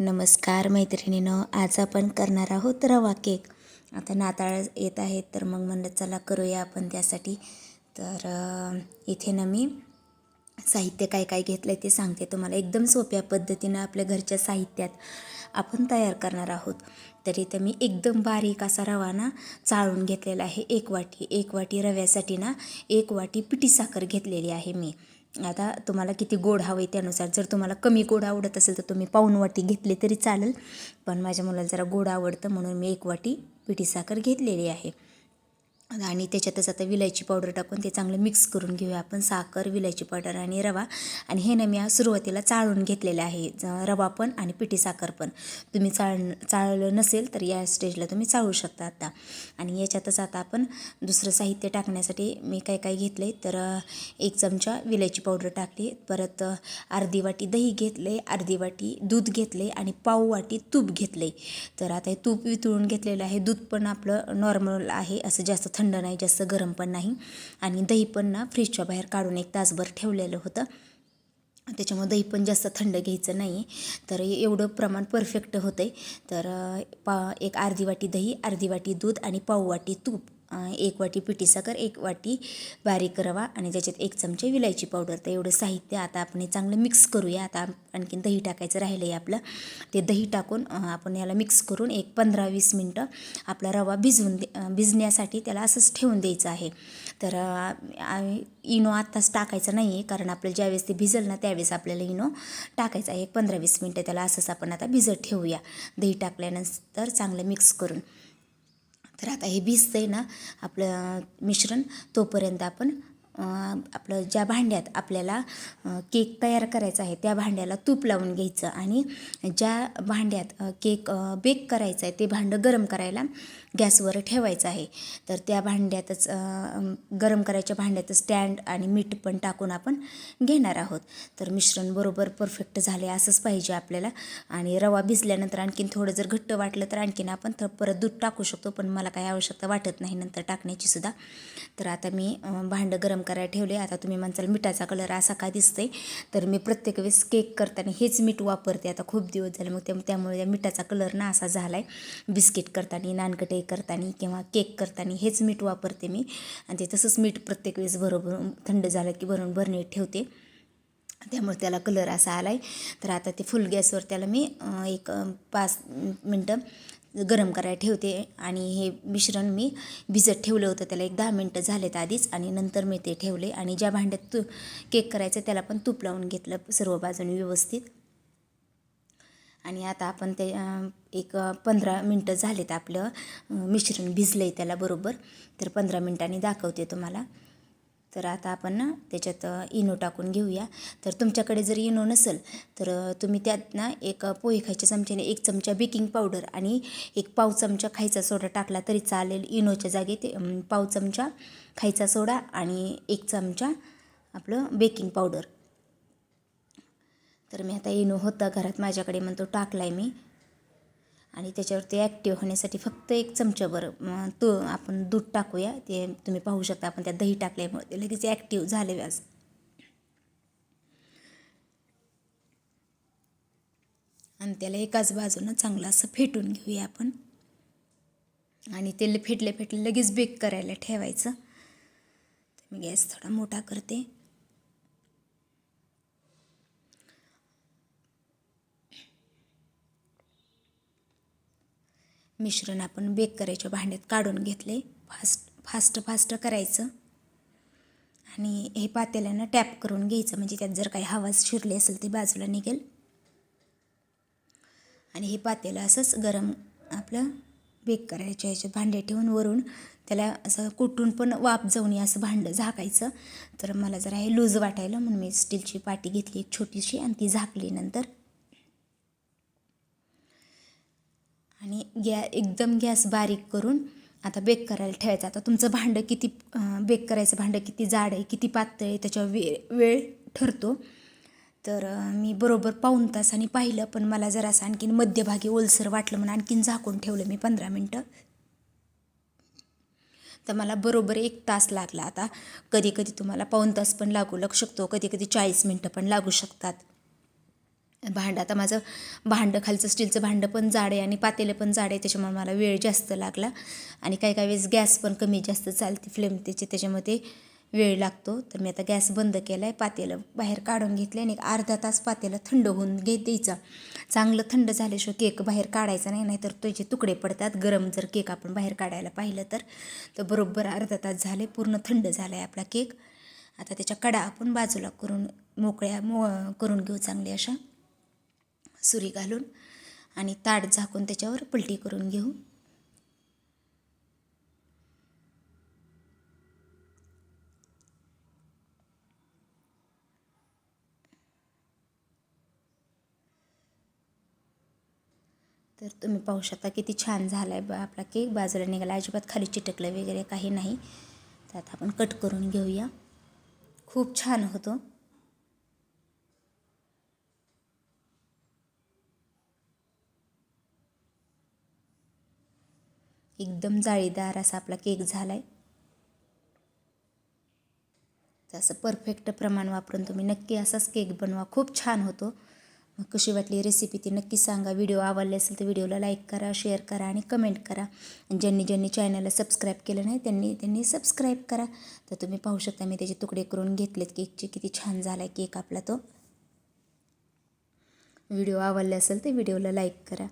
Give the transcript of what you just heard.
नमस्कार मैत्रिणीनं आज आपण करणार आहोत रवा केक. आता नाताळ येत आहेत तर मग म्हणलं चला करूया आपण त्यासाठी. तर इथे ना मी साहित्य काय काय घेतलं आहे ते सांगते तुम्हाला. एकदम सोप्या पद्धतीनं आपल्या घरच्या साहित्यात आपण तयार करणार आहोत. तर इथं मी एकदम बारीक असा रवा ना चाळून घेतलेला आहे. एक वाटी एक वाटी रव्यासाठी ना एक वाटी पिठी साखर घेतलेली आहे मी. आता तुम्हाला किती गोड हवं आहे त्यानुसार. जर तुम्हाला कमी गोड आवडत असेल तर तुम्ही पाऊण वाटी घेतले तरी चालेल. पण माझ्या मुलाला जरा गोड आवडतं म्हणून मी एक वाटी पिठी साखर घेतलेली आहे. आणि त्याच्यातच आता विलायची पावडर टाकून ते चांगलं मिक्स करून घेऊया आपण साखर विलायची पावडर आणि रवा. आणि हे ना मी आज सुरुवातीला चाळून घेतलेलं आहे रवा पण आणि पिठी साखर पण. तुम्ही चाळ चाळलं नसेल तर या स्टेजला तुम्ही चाळू शकता आता. आणि याच्यातच आता आपण दुसरं साहित्य टाकण्यासाठी मी काय काय घेतलं आहे तर एक चमचा विलायची पावडर टाकली. परत अर्धी वाटी दही घेतले अर्धी वाटी दूध घेतले आणि पाव वाटी तूप घेतले तर आता हे तूप वितळून घेतलेलं आहे. दूध पण आपलं नॉर्मल आहे असं जास्त थंड नाही जास्त गरम पण नाही. आणि दही पण ना फ्रीजच्या बाहेर काढून एक तासभर ठेवलेलं होतं. त्याच्यामुळे दही पण जास्त थंड घ्यायचं नाही तर एवढं प्रमाण परफेक्ट होतं आहे तर पा एक अर्धी वाटी दही अर्धी वाटी दूध आणि पाव वाटी तूप. एक वाटी पिठी साखर एक वाटी बारीक रवा आणि त्याच्यात एक चमचे विलायची पावडर. तर एवढं साहित्य आता आपण चांगलं मिक्स करूया. आता आणखीन दही टाकायचं राहिलं आहे आपलं. ते दही टाकून आपण याला मिक्स करून एक पंधरा वीस मिनटं आपला रवा भिजवून दे भिजण्यासाठी त्याला असंच ठेवून द्यायचं आहे. तर इनो आत्ताच टाकायचं नाही आहे कारण आपल्याला ज्यावेळेस ते भिजल ना त्यावेळेस आपल्याला इनो टाकायचं आहे. एक पंधरा वीस मिनटं त्याला असंच आपण आता भिजत ठेवूया. दही टाकल्यानंतर चांगलं मिक्स करून. तर आता हे भिजतंय ना आपलं मिश्रण तोपर्यंत आपण आपलं ज्या भांड्यात आपल्याला केक तयार करायचा आहे त्या भांड्याला तूप लावून घ्यायचं आणि ज्या भांड्यात केक बेक करायचं आहे ते भांडं गरम करायला गॅसवर ठेवायचं आहे. तर त्या भांड्यातच गरम करायच्या भांड्यात स्टँड आणि मीठ पण टाकून आपण घेणार आहोत. तर मिश्रण बरोबर परफेक्ट झाले असंच पाहिजे आपल्याला. आणि रवा भिजल्यानंतर आणखीन थोडं जर घट्ट वाटलं तर आणखीन आपण तर परत दूध टाकू शकतो पण मला काही आवश्यकता वाटत नाही नंतर टाकण्याची सुद्धा. तर आता मी भांडं गरम करायला ठेवले. आता तुम्ही म्हणसाल मिठाचा कलर असा का दिसतंय? तर मी प्रत्येक वेळेस केक करताना हेच मीठ वापरते. आता खूप दिवस झाले मग त्या त्यामुळे त्या मिठाचा कलर ना असा झाला आहे बिस्किट करताना नानकटे करताना किंवा केक करताना हेच मीठ वापरते मी. आणि ते तसंच मीठ प्रत्येक वेळेस बरोबर थंड झालं की भरून भरणे ठेवते. त्यामुळे त्याला कलर असा आला आहे तर आता ते फुल गॅसवर त्याला मी एक पाच मिनटं गरम करायला ठेवते आणि हे मिश्रण मी भिजत ठेवलं होतं. त्याला एक दहा मिनटं झालेत आधीच आणि नंतर मी ते ठेवले आणि ज्या भांड्यात तू केक करायचं त्याला पण तूप लावून घेतलं सर्व बाजूने व्यवस्थित. आणि आता आपण ते एक पंधरा मिनटं झालेत आपलं मिश्रण भिजलं आहे त्याला बरोबर. तर पंधरा मिनटांनी दाखवते तुम्हाला. तर आता आपण ना त्याच्यात इनो टाकून घेऊया. तर तुमच्याकडे जर इनो नसेल तर तुम्ही त्यात ना एक पोहे खायच्या चमच्याने एक चमचा बेकिंग पावडर आणि एक पाव चमचा खायचा सोडा टाकला तरी चालेल. इनोच्या जागी ते पाव चमचा खायचा सोडा आणि एक चमचा आपलं बेकिंग पावडर. तर मी आता इनो होता घरात. माझ्याकडे म्हणतो टाकला आहे मी. आणि त्याच्यावरती ॲक्टिव्ह होण्यासाठी फक्त एक चमच्याभर तू तो आपण दूध टाकूया. ते तुम्ही पाहू शकता आपण त्यात दही टाकल्यामुळे ते लगेच ॲक्टिव्ह झाले व्यास आणि त्याला एकाच बाजूनं चांगलं असं फेटून घेऊया आपण. आणि ते फेटले फेटले लगेच बेक करायला ठेवायचं. मी गॅस थोडा मोठा करते. मिश्रण आपण बेक करायच्या भांड्यात काढून घेतले. फास्ट फास्ट फास्ट करायचं. आणि हे पातेल्यानं टॅप करून घ्यायचं. म्हणजे त्यात जर काही हवा शिरली असेल ते बाजूला निघेल. आणि हे पातेलं असंच गरम आपलं बेक करायच्या ह्याच्यात भांडे ठेवून वरून त्याला असं कुठून पण वाफ जाऊन ये असं भांडं झाकायचं. तर मला जरा हे लूज वाटायला म्हणून मी स्टीलची पाटी घेतली एक छोटीशी आणि ती झाकली नंतर. आणि गॅ एकदम गॅस बारीक करून आता बेक करायला ठेवायचं. आता तुमचं भांडं किती बेक करायचं भांडं किती जाड आहे किती पातळ आहे त्याच्यावर वे वेळ ठरतो. तर मी बरोबर पाऊण तासाने पाहिलं पण मला जरासं आणखीन मध्यभागी ओलसर वाटलं म्हणून आणखीन झाकून ठेवलं मी पंधरा मिनटं. तर मला बरोबर एक तास लागला आता. कधी कधी तुम्हाला पाऊण तास पण लागू लागू शकतो कधी कधी चाळीस मिनटं पण लागू शकतात. भांडं. आता माझं भांडं खालचं स्टीलचं भांडं पण जाड आहे आणि पातेलं पण जाड आहे त्याच्यामुळे मला वेळ जास्त लागला. आणि काही काही वेळेस गॅस पण कमी जास्त चालते फ्लेम त्याची त्याच्यामध्ये वेळ लागतो. तर मी आता गॅस बंद केला आहे पातेलं बाहेर काढून घेतलं आणि एक अर्धा तास पातेलं थंड होऊन घे द्यायचा. चांगलं थंड झाल्याशिवाय केक बाहेर काढायचा नाही नाहीतर त्याचे तुकडे पडतात. गरम जर केक आपण बाहेर काढायला पाहिलं तर तर बरोबर अर्धा तास झाले पूर्ण थंड झाला आहे आपला केक. आता त्याच्या कडा आपण बाजूला करून मोकळ्या मो करून घेऊ चांगली अशा. सुरी घालून आणि ताट झाकून त्याच्यावर पलटी करून घेऊ. तर तुम्ही पाहू शकता किती छान झाला आहे बा आपला केक. बाजूला निघाला. अजिबात खाली चिटकलं वगैरे काही नाही. तर आता आपण कट करून घेऊया. खूप छान होतो. एकदम जाळीदार असा आपला केक झाला आहे असं परफेक्ट प्रमाण वापरून तुम्ही नक्की असाच केक बनवा. खूप छान होतो. मग कशी वाटली रेसिपी ती नक्की सांगा. व्हिडिओ आवडले असेल तर व्हिडिओला लाईक करा शेअर करा आणि कमेंट करा. आणि ज्यांनी ज्यांनी चॅनलला सबस्क्राईब केलं नाही त्यांनी त्यांनी सबस्क्राईब करा. तर तुम्ही पाहू शकता मी त्याचे तुकडे करून घेतलेत केकचे. किती छान झाला आहे केक आपला तो. व्हिडिओ आवडला असेल तर व्हिडिओला लाईक करा.